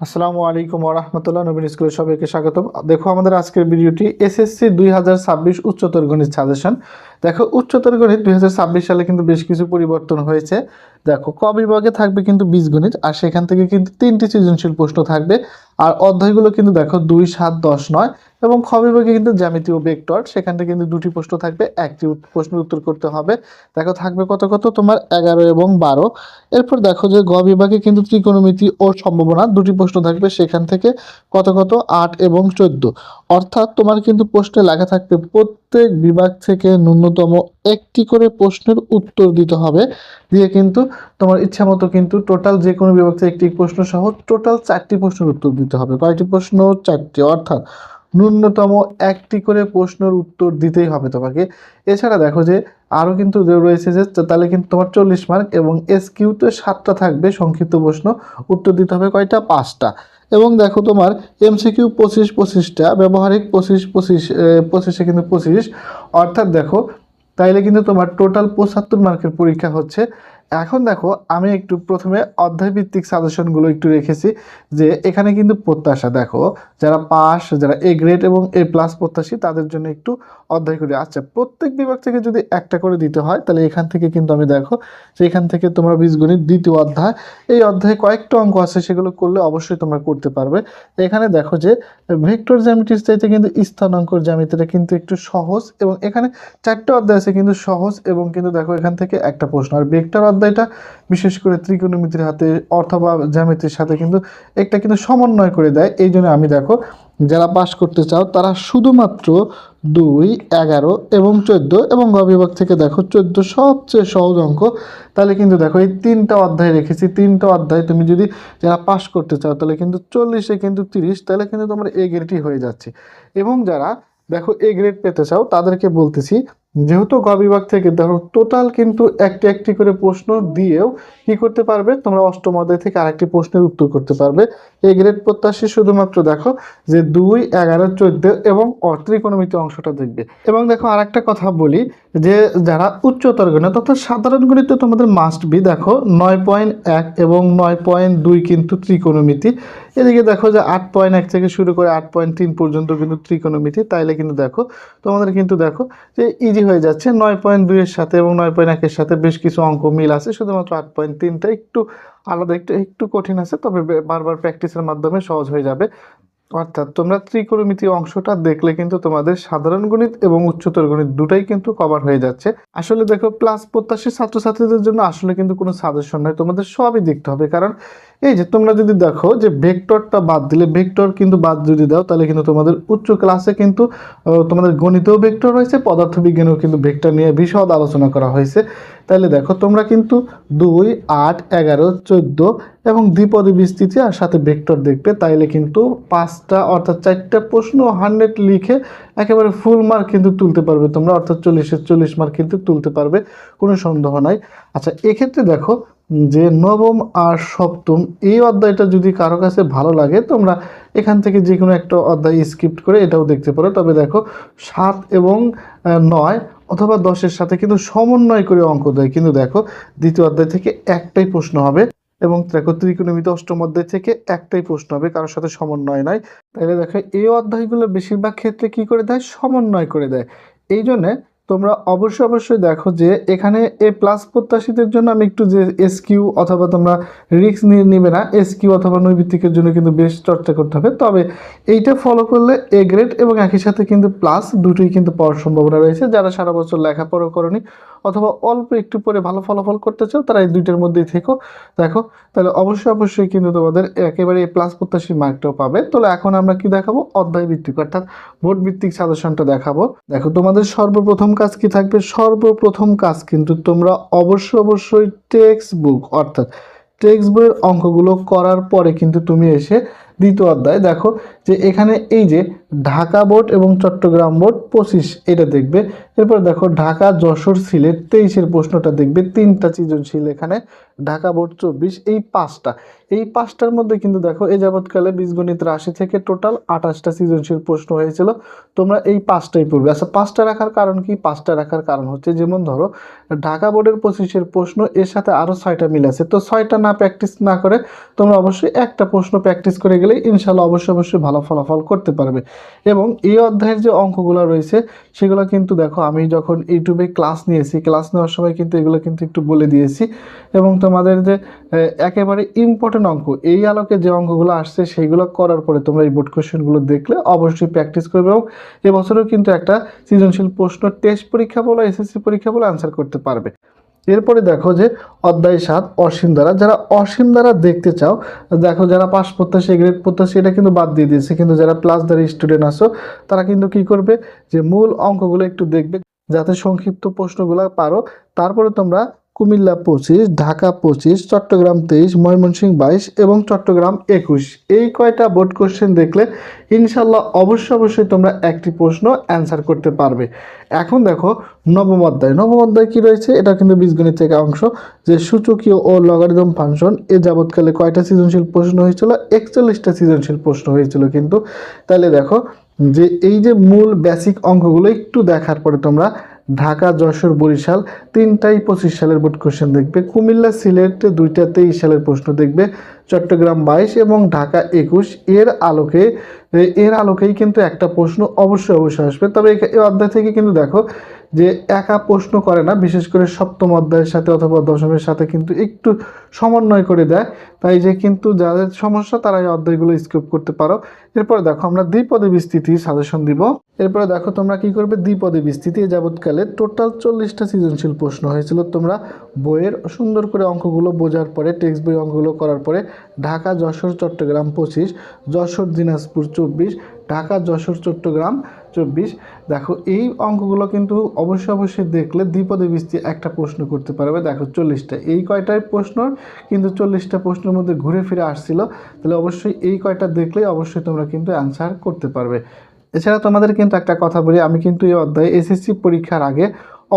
আসসালামু আলাইকুম রহমতুল্লাহ নবীন স্কুলের সবাইকে স্বাগত দেখো আমাদের আজকের ভিডিওটি এসএসসি দুই হাজার ছাব্বিশ উচ্চতর গণিত সাজেশন দেখো, উচ্চতর গণিত দুই হাজার ছাব্বিশ সালে কিন্তু বেশ কিছু পরিবর্তন হয়েছে। দেখো, ক বিভাগে থাকবে কিন্তু বীজগণিত, আর সেখান থেকে কিন্তু তিনটি সৃজনশীল প্রশ্ন থাকবে। আর অধ্যায়গুলো কিন্তু দেখো দুই, সাত, দশ, নয় এবং খ বিভাগে কিন্তু জ্যামিতি ও সেখান থেকে কিন্তু দুটি প্রশ্ন থাকবে, একটি প্রশ্নের উত্তর করতে হবে। দেখো থাকবে কত কত? তোমার এগারো এবং বারো। এরপর দেখো যে গ বিভাগে কিন্তু ত্রিকোণমিতি ও সম্ভাবনা দুটি প্রশ্ন থাকবে, সেখান থেকে কত কত? আট এবং চোদ্দ। অর্থাৎ তোমার কিন্তু প্রশ্নে লেখা থাকবে বিভাগ থেকে ন্যূনতম একটি করে প্রশ্নের উত্তর দিতে হবে। দিয়ে কিন্তু তোমার ইচ্ছা মতো কিন্তু টোটাল যে কোনো বিভাগ থেকে একটি প্রশ্ন সহ টোটাল চারটি প্রশ্নের উত্তর দিতে হবে। কয়টি প্রশ্ন? চারটি। অর্থাৎ ন্যূনতম একটি করে প্রশ্নের উত্তর দিতেই হবে তোমাকে। এছাড়া দেখো যে আরও কিন্তু রয়েছে যে তাহলে কিন্তু তোমার চল্লিশ মার্ক এবং এস কিউতে সাতটা থাকবে সংক্ষিপ্ত প্রশ্ন। উত্তর দিতে হবে কয়টা? পাঁচটা। এবং দেখো তোমার এমসিকিউ পঁচিশ পঁচিশটা, ব্যবহারিক পঁচিশ পঁচিশ পঁচিশে কিন্তু পঁচিশ। অর্থাৎ দেখো, তাইলে কিন্তু তোমার টোটাল পঁচাত্তর মার্কের পরীক্ষা হচ্ছে। এখন দেখো, আমি একটু প্রথমে অধ্যায়ভিত্তিক সাজেশনগুলো একটু রেখেছি যে এখানে কিন্তু প্রত্যাশা, দেখো, যারা পাস, যারা এ গ্রেড এবং এ প্লাস প্রত্যাশী, তাদের জন্য একটু অধ্যায় করি আচ্ছা প্রত্যেক বিভাগ থেকে যদি একটা করে দিতে হয়, তাহলে এখান থেকে কিন্তু আমি দেখো, যে এখান থেকে তোমরা বীজগণিত দ্বিতীয় অধ্যায়, এই অধ্যায়ে কয়েকটা অঙ্ক আছে, সেগুলো করলে অবশ্যই তোমরা করতে পারবে। এখানে দেখো যে, ভেক্টর জ্যামিটির চাইতে কিন্তু স্থানাঙ্কর জ্যামিতিটা কিন্তু একটু সহজ, এবং এখানে চারটে অধ্যায় আছে কিন্তু সহজ, এবং কিন্তু দেখো এখান থেকে একটা প্রশ্ন। আর ভেক্টর অধ্যায়টা, বিশেষ করে ত্রিকোণমিতির হাতে অথবা জ্যামিতির সাথে কিন্তু একটা কিন্তু সমন্বয় করে দেয়। এই জন্য আমি দেখো যারা পাস করতে চাও, তারা শুধুমাত্র দুই, এগারো এবং চোদ্দ এবং গ বিভাগ থেকে দেখো চোদ্দ সবচেয়ে সহজ অঙ্ক। তাহলে কিন্তু দেখো এই তিনটা অধ্যায় রেখেছি। তিনটা অধ্যায় তুমি যদি যারা পাস করতে চাও, তাহলে কিন্তু চল্লিশে কিন্তু তিরিশ, তাহলে কিন্তু তোমার এ গ্রেডই হয়ে যাচ্ছে। এবং যারা দেখো এ গ্রেড পেতে চাও, তাদেরকে বলতেছি যেহেতু গ বিভাগ থেকে ধরো টোটাল কিন্তু একটি একটি করে প্রশ্ন দিয়েও কি করতে পারবে? তোমরা অষ্টম অধ্যায় থেকে আরেকটি প্রশ্নের উত্তর করতে পারবে। এই গ্রেড প্রত্যাশী শুধুমাত্র দেখো যে দুই, এগারো, চোদ্দ এবং ত্রিকোণমিতি অংশটা দেখবে। এবং দেখো আরেকটা কথা বলি যে যারা উচ্চতর গণিত, অর্থাৎ সাধারণ গণিত তোমাদের মাস্ট বি দেখো নয় পয়েন্ট এক এবং নয় পয়েন্ট দুই কিন্তু ত্রিকোণমিতি। এদিকে দেখো যে আট পয়েন্ট এক থেকে শুরু করে আট পয়েন্ট তিন পর্যন্ত কিন্তু ত্রিকোণমিতি, তাইলে কিন্তু দেখো, তোমাদের কিন্তু দেখো যে ইজি হয়ে যাচ্ছে। নয় পয়েন্ট দুইয়ের সাথে এবং নয় পয়েন্ট একের সাথে বেশ কিছু অঙ্ক মিল আছে, শুধুমাত্র আট পয়েন্ট তিনটা একটু আলাদা, একটু একটু কঠিন আছে, তবে বারবার প্র্যাকটিসের মাধ্যমে সহজ হয়ে যাবে। অর্থাৎ তোমরা ত্রিকোণমিতি অংশটা দেখলে কিন্তু তোমাদের সাধারণ গণিত এবং উচ্চতর গণিত দুটাই কিন্তু কভার হয়ে যাচ্ছে। আসলে দেখো প্লাস প্রত্যাশী ছাত্রছাত্রীদের জন্য আসলে কিন্তু কোনো সাজেশন নয় তোমাদের সবই দেখতে হবে। কারণ এই যে তোমরা যদি দেখো যে ভেক্টরটা বাদ দিলে, ভেক্টর কিন্তু বাদ যদি দাও, তাহলে কিন্তু তোমাদের উচ্চ ক্লাসে কিন্তু তোমাদের গণিতেও ভেক্টর রয়েছে পদার্থবিজ্ঞানেও কিন্তু ভেক্টর নিয়ে বিশদ আলোচনা করা হয়েছে। তাহলে দেখো তোমরা কিন্তু দুই, আট, এগারো, চোদ্দ এবং দ্বিপদী বিস্তৃতি আর সাথে ভেক্টর দেখবে। তাইলে কিন্তু পাঁচটা অর্থাৎ চারটা প্রশ্ন হান্ড্রেড লিখে একেবারে ফুল মার্ক কিন্তু তুলতে পারবে তোমরা, অর্থাৎ চল্লিশের চল্লিশ মার্ক কিন্তু তুলতে পারবে, কোনো সন্দেহ নাই। আচ্ছা এক্ষেত্রে দেখো যে নবম আর সপ্তম, এই অধ্যায়টা যদি কারও কাছে ভালো লাগে, তোমরা এখান থেকে যে কোনো একটা অধ্যায় স্কিপ করে এটাও দেখতে পারো। তবে দেখো সাত এবং নয় অথবা দশের সাথে কিন্তু সমন্বয় করে অঙ্ক দেয়। কিন্তু দেখো, দ্বিতীয় অধ্যায় থেকে একটাই প্রশ্ন হবে এবং দেখো, ত্রিকোণমিতি অষ্টম অধ্যায় থেকে একটাই প্রশ্ন হবে, কারোর সাথে সমন্বয় নাই। তাহলে দেখো, এই অধ্যায়গুলো বেশিরভাগ ক্ষেত্রে কি করে দেয়? সমন্বয় করে দেয়। এই জন্যে তোমরা অবশ্যই অবশ্যই দেখো যে এখানে এ প্লাস প্রত্যাশীদের জন্য আমি একটু যে এস কিউ অথবা তোমরা রিক্স নিয়ে নেবে না। এস কিউ অথবা নৈভিত্তিকের জন্য কিন্তু বেশ চর্চা করতে হবে। তবে এইটা ফলো করলে এ গ্রেড এবং একই সাথে কিন্তু প্লাস দুটোই কিন্তু পাওয়ার সম্ভাবনা রয়েছে। যারা সারা বছর লেখাপড়া করনি অথবা অল্প একটু পরে ভালো ফলাফল করতে চাও, তারা এই দুইটার মধ্যেই থেকো। দেখো, তাহলে অবশ্যই অবশ্যই কিন্তু তোমাদের একেবারে প্লাস প্রত্যাশী মার্কটাও পাবে। তাহলে এখন আমরা কি দেখাবো? অধ্যায় ভিত্তিক, অর্থাৎ ভোট ভিত্তিক সাজেশনটা দেখাবো। দেখো, তোমাদের সর্বপ্রথম কাজ কি থাকবে? সর্বপ্রথম কাজ কিন্তু তোমরা অবশ্যই অবশ্যই টেক্সট বুক অর্থাৎ টেক্সট বইয়ের অঙ্কগুলো করার পরে কিন্তু তুমি এসে দ্বিতীয় অধ্যায় দেখো যে এখানে এই যে ঢাকা বোর্ড এবং চট্টগ্রাম বোর্ড পঁচিশ, এটা দেখবে। এরপর দেখো, ঢাকা, যশোর, সিলেট, তেইশের প্রশ্নটা দেখবে, তিনটা সৃজনশীল এখানে। ঢাকা বোর্ড চব্বিশ, এই পাঁচটা। এই পাঁচটার মধ্যে কিন্তু দেখো এই যাবৎকালে বীজগণিত রাশি থেকে টোটাল আঠাশটা সৃজনশীল প্রশ্ন হয়েছিল। তোমরা এই পাঁচটাই পড়বে। আচ্ছা পাঁচটা রাখার কারণ কি? পাঁচটা রাখার কারণ হচ্ছে, যেমন ধরো, ঢাকা বোর্ডের পঁচিশের প্রশ্ন, এর সাথে আরও ছয়টা মিল আছে। তো ছয়টা না প্র্যাকটিস না করে তোমরা অবশ্যই একটা প্রশ্ন প্র্যাকটিস করে গেলে ইনশাল্লাহ অবশ্যই অবশ্যই ভালো ফলাফল করতে পারবে। এবং এই অধ্যায়ের যে অঙ্কগুলো রয়েছে, সেগুলো কিন্তু দেখো, আমি যখন ইউটিউবে ক্লাস নিয়েছি, ক্লাস নেওয়ার সময় কিন্তু এগুলো কিন্তু একটু বলে দিয়েছি। এবং তোমাদের যে একেবারে ইম্পর্টেন্ট অঙ্ক, এই আলোকে যে অঙ্কগুলো আসছে সেইগুলো করার পরে তোমরা এই বোর্ড কোশ্চেনগুলো দেখলে অবশ্যই প্র্যাকটিস করবে এবং এবছরও কিন্তু একটা সৃজনশীল প্রশ্ন টেস্ট পরীক্ষা বলো এসএসসি পরীক্ষা বলো আনসার করতে পারবে। এরপরে দেখো যে অধ্যায় সাত, অসীম দ্বারা। যারা অসীম দ্বারা দেখতে চাও, দেখো যারা পাস প্রত্যাশী গ্রেড প্রত্যাশী, এটা কিন্তু বাদ দিয়ে দিয়েছে। কিন্তু যারা প্লাস দ্বারা স্টুডেন্ট আসো তারা কিন্তু কি করবে? যে মূল অঙ্কগুলো একটু দেখবে, যাতে সংক্ষিপ্ত প্রশ্নগুলো পারো। তারপরে তোমরা কুমিল্লা পঁচিশ, ঢাকা পঁচিশ, চট্টগ্রাম তেইশ, ময়মনসিংহ বাইশ এবং চট্টগ্রাম একুশ। এই কয়টা বোর্ড কোশ্চেন দেখলে ইনশাল্লাহ অবশ্যই অবশ্যই তোমরা একটি প্রশ্ন অ্যান্সার করতে পারবে। এখন দেখো নবম অধ্যায়। নবম অধ্যায় কি রয়েছে? এটা কিন্তু বীজগণিত থেকে অংশ। যে সূচকীয় ও লগারিদম ফাংশন এ যাবৎকালে কয়টা সৃজনশীল প্রশ্ন হয়েছিল? একচল্লিশটা সৃজনশীল প্রশ্ন হয়েছিল কিন্তু। তাহলে দেখো যে এই যে মূল বেসিক অঙ্কগুলো একটু দেখার পরে তোমরা ঢাকা, যশোর, বরিশাল তিনটাই পঁচিশ সালের বোর্ড কোশ্চেন দেখবে। কুমিল্লা, সিলেট দুইটা তেইশ সালের প্রশ্ন দেখবে। চট্টগ্রাম বাইশ এবং ঢাকা একুশ। এর আলোকে, এর আলোকেই কিন্তু একটা প্রশ্ন অবশ্যই অবশ্যই আসবে। তবে এই অধ্যায় থেকে কিন্তু দেখো যে একা প্রশ্ন করে না, বিশেষ করে সপ্তম অধ্যায়ের সাথে অথবা দশমের সাথে কিন্তু একটু সমন্বয় করে দেয়। তাই যে কিন্তু যাদের সমস্যা তারা এই অধ্যায়গুলো স্কিপ করতে পারো। এরপরে দেখো, আমরা দ্বিপদী বিস্তৃতি সাজেশন দিব। এরপরে দেখো, তোমরা কি করবে? দ্বিপদে বিস্তৃতি যাবৎকালে টোটাল চল্লিশটা সৃজনশীল প্রশ্ন হয়েছিল। তোমরা বইয়ের সুন্দর করে অঙ্কগুলো বোঝার পরে টেক্সট বই অঙ্কগুলো করার পরে, ঢাকা, যশোর, চট্টগ্রাম, পঁচিশ, যশোর, দিনাজপুর, চব্বিশ, ঢাকা, যশোর, চট্টগ্রাম, চব্বিশ। দেখো, এই অঙ্কগুলো কিন্তু অবশ্যই অবশ্যই দেখলে দ্বিপদে বিস্তৃতি একটা প্রশ্ন করতে পারবে। দেখো, চল্লিশটা। এই কয়টাই প্রশ্ন? কিন্তু চল্লিশটা প্রশ্নের মধ্যে ঘুরে ফিরে আসছিল, তাহলে অবশ্যই এই কয়টা দেখলেই অবশ্যই তোমরা কিন্তু অ্যান্সার করতে পারবে। এছাড়া তোমাদের কিন্তু একটা কথা বলি, আমি কিন্তু এই অধ্যায়ে এসএসসি পরীক্ষার আগে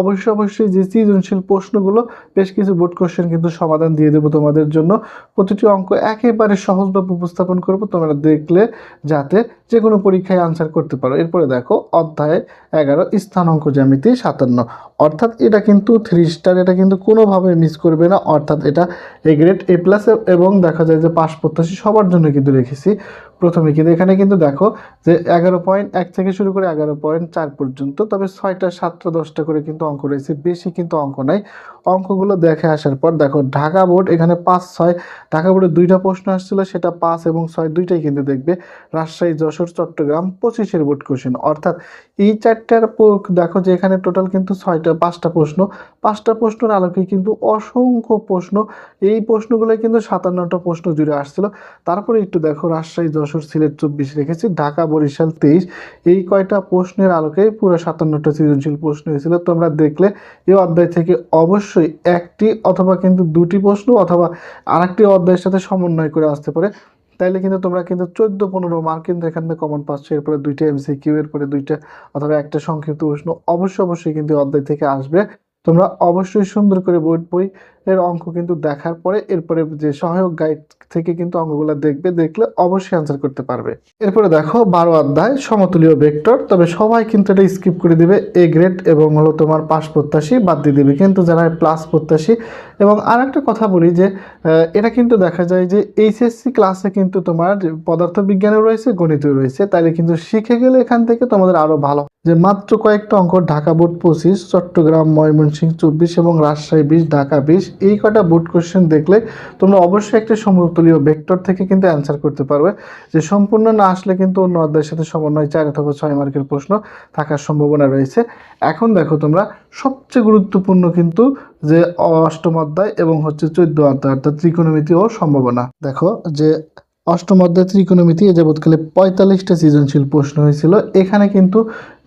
অবশ্যই অবশ্যই যে সৃজনশীল প্রশ্নগুলো বেশ কিছু বোর্ড কোশ্চেন কিন্তু সমাধান দিয়ে দেবো তোমাদের জন্য। প্রতিটি অঙ্ক একেবারে সহজভাবে উপস্থাপন করব তোমরা দেখলে যাতে যে কোনো পরীক্ষায় আনসার করতে পারো। এরপরে দেখো, অধ্যায় এগারো, স্থান অঙ্ক জ্যামিতি সাতান্ন। অর্থাৎ এটা কিন্তু থ্রি স্টার এটা কিন্তু কোনোভাবে মিস করবে না। অর্থাৎ এটা এ গ্রেড এ প্লাস এবং দেখা যায় যে পাস প্রত্যাশী সবার জন্য কিন্তু রেখেছি। প্রথমে কিন্তু এখানে কিন্তু দেখো যে এগারো পয়েন্ট এক থেকে শুরু করে এগারো পয়েন্ট চার পর্যন্ত, তবে ছয়টা, সাতটা, দশটা করে কিন্তু অঙ্ক রয়েছে, বেশি কিন্তু অঙ্ক নাই। অঙ্কগুলো দেখে আসার পর দেখো, ঢাকা বোর্ড এখানে পাঁচ, ছয়, ঢাকা বোর্ডে দুইটা প্রশ্ন আসছিল, সেটা পাঁচ এবং ছয় দুইটাই কিন্তু দেখবে। রাজশাহী, যশোর, চট্টগ্রাম পঁচিশের বোর্ড কোশ্চেন অর্থাৎ এই চারটার দেখো যে এখানে টোটাল কিন্তু ছয়টা, পাঁচটা প্রশ্ন। পাঁচটা প্রশ্নের আলোকে কিন্তু অসংখ্য প্রশ্ন। এই প্রশ্নগুলো কিন্তু সাতান্নটা প্রশ্ন জুড়ে আসছিল। তারপরে একটু দেখো, রাজশাহী, যশোর, সিলেট চব্বিশ রেখেছি, ঢাকা, বরিশাল তেইশ। এই কয়টা প্রশ্নের আলোকে পুরো সাতান্নটা সৃজনশীল প্রশ্ন হয়েছিল। তোমরা দেখলে এই অধ্যায় থেকে অবশ্যই একটি অথবা কিন্তু দুটি প্রশ্ন অথবা আরেকটি অধ্যায়ের সাথে সমন্বয় করে আসতে পারে। তাইলে কিন্তু তোমরা কিন্তু চোদ্দ পনেরো মার্ক কিন্তু এখান থেকে কমন পাচ্ছ এরপরে দুইটা এমসি কিউ এরপরে দুইটা অথবা একটা সংক্ষিপ্ত প্রশ্ন অবশ্যই অবশ্যই কিন্তু অধ্যায় থেকে আসবে। তোমরা অবশ্যই সুন্দর করে বই এর অঙ্ক কিন্তু দেখার পরে এরপরে যে সহায়ক গাইড থেকে কিন্তু অঙ্কগুলো দেখবে, দেখলে অবশ্যই অ্যান্সার করতে পারবে। এরপরে দেখো বারো অধ্যায়, সমতুলীয় ভেক্টর। তবে সবাই কিন্তু এটা স্কিপ করে দিবে এ গ্রেড এবং হলো তোমার পাস প্রত্যাশী বাদ দিয়ে দিবে। কিন্তু যারা প্লাস প্রত্যাশী এবং আর একটা কথা বলি যে এটা কিন্তু দেখা যায় যে এইচএসসি ক্লাসে কিন্তু তোমার পদার্থবিজ্ঞানও রয়েছে, গণিতও রয়েছে। তাইলে কিন্তু শিখে গেলে এখান থেকে তোমাদের আরও ভালো। যে মাত্র কয়েকটা অঙ্ক ঢাকা বোর্ড পঁচিশ, চট্টগ্রাম, ময়মনসিংহ চব্বিশ এবং রাজশাহী বিশ, ঢাকা বিশ। এই কটা বোর্ড কোশ্চেন দেখলে তোমরা অবশ্যই একটা সমতলীয় ভেক্টর থেকে কিন্তু অ্যান্সার করতে পারবে। যে সম্পূর্ণ না আসলে কিন্তু অন্য অধ্যায়ের সাথে সমন্বয় চার অথবা ছয় মার্কের প্রশ্ন থাকার সম্ভাবনা রয়েছে। এখন দেখো তোমরা, সবচেয়ে গুরুত্বপূর্ণ কিন্তু যে অষ্টম অধ্যায় এবং হচ্ছে চোদ্দ অধ্যায়, অর্থাৎ ত্রিকোণমিতি ও সম্ভাবনা। দেখো যে অষ্টম অধ্যায় ত্রিকোণমিতি, এ যাবৎকালে পঁয়তাল্লিশটা সৃজনশীল প্রশ্ন হয়েছিল। এখানে কিন্তু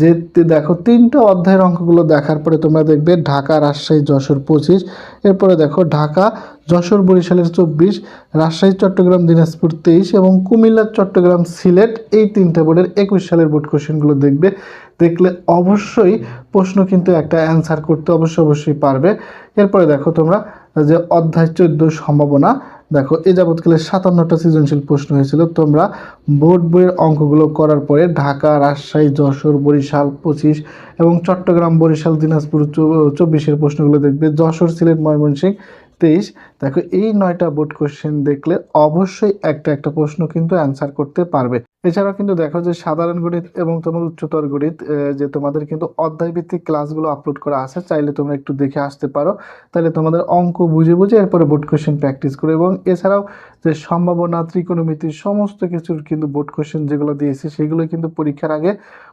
যে দেখো, তিনটা অধ্যায়ের অঙ্কগুলো দেখার পরে তোমরা দেখবে ঢাকা, রাজশাহী, যশোর পঁচিশ। এরপরে দেখো ঢাকা, যশোর, বরিশালের চব্বিশ, রাজশাহী, চট্টগ্রাম, দিনাজপুর তেইশ এবং কুমিল্লা, চট্টগ্রাম, সিলেট এই তিনটা বোর্ডের একুশ সালের বোর্ড কোশ্চেনগুলো দেখবে। দেখলে অবশ্যই প্রশ্ন কিন্তু একটা অ্যান্সার করতে অবশ্যই অবশ্যই পারবে। এরপরে দেখো তোমরা যে অধ্যায় চোদ্দ সম্ভাবনা দেখো এ যাবৎকালে সাতান্নটা সৃজনশীল প্রশ্ন হয়েছিল। তোমরা বোর্ড বইয়ের অঙ্কগুলো করার পরে ঢাকা, রাজশাহী, যশোর, বরিশাল, পঁচিশ এবং চট্টগ্রাম, বরিশাল, দিনাজপুর চব্বিশের প্রশ্নগুলো দেখবে। যশোর, সিলেট, ময়মনসিংহ তেইশ। দেখো, এই নয়টা বোর্ড কোশ্চেন দেখলে অবশ্যই একটা একটা প্রশ্ন কিন্তু অ্যান্সার করতে পারবে। এছাড়াও কিন্তু দেখো যে সাধারণ গণিত এবং তোমার উচ্চতর গণিত যে তোমাদের কিন্তু অধ্যায় ভিত্তিক ক্লাসগুলো আপলোড করা আছে, চাইলে তোমরা একটু দেখে আসতে পারো। তাহলে তোমাদের অঙ্ক বুঝে বুঝে এরপরে বোর্ড কোশ্চেন প্র্যাকটিস করো এবং এছাড়াও যে সম্ভাবনা, ত্রিকোণমিতি সমস্ত কিছুর কিন্তু বোর্ড কোশ্চেন যেগুলো দিয়েছি, সেগুলো কিন্তু পরীক্ষার আগে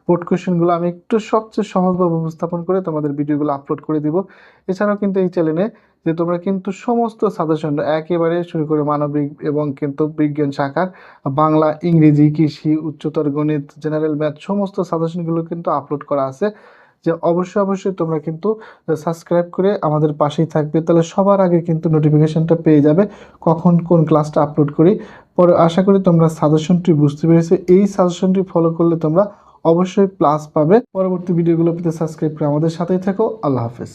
বোর্ড কোশ্চেনগুলো আমি একটু সবচেয়ে সহজভাবে উপস্থাপন করে তোমাদের ভিডিওগুলো আপলোড করে দিব। এছাড়াও কিন্তু এই চ্যানেলে যে তোমরা কিন্তু সমস্ত সাজেশন একেবারে শুরু করে মানবিক এবং কিন্তু বিজ্ঞান শাখার, বাংলা, ইংরেজি, কৃষি, উচ্চতর গণিত জেনারেল ম্যাথ সমস্ত সাজেশনগুলো কিন্তু আপলোড করা আছে। যে অবশ্যই অবশ্যই তোমরা কিন্তু সাবস্ক্রাইব করে আমাদের পাশেই থাকবে। তাহলে সবার আগে কিন্তু নোটিফিকেশনটা পেয়ে যাবে কখন কোন ক্লাসটা আপলোড করি। পরে আশা করি তোমরা সাজেশনটি বুঝতে পেরেছ। এই সাজেশনটি ফলো করলে তোমরা অবশ্যই প্লাস পাবে। পরবর্তী ভিডিওগুলো পেতে সাবস্ক্রাইব করে আমাদের সাথেই থাকো। আল্লাহ হাফেজ।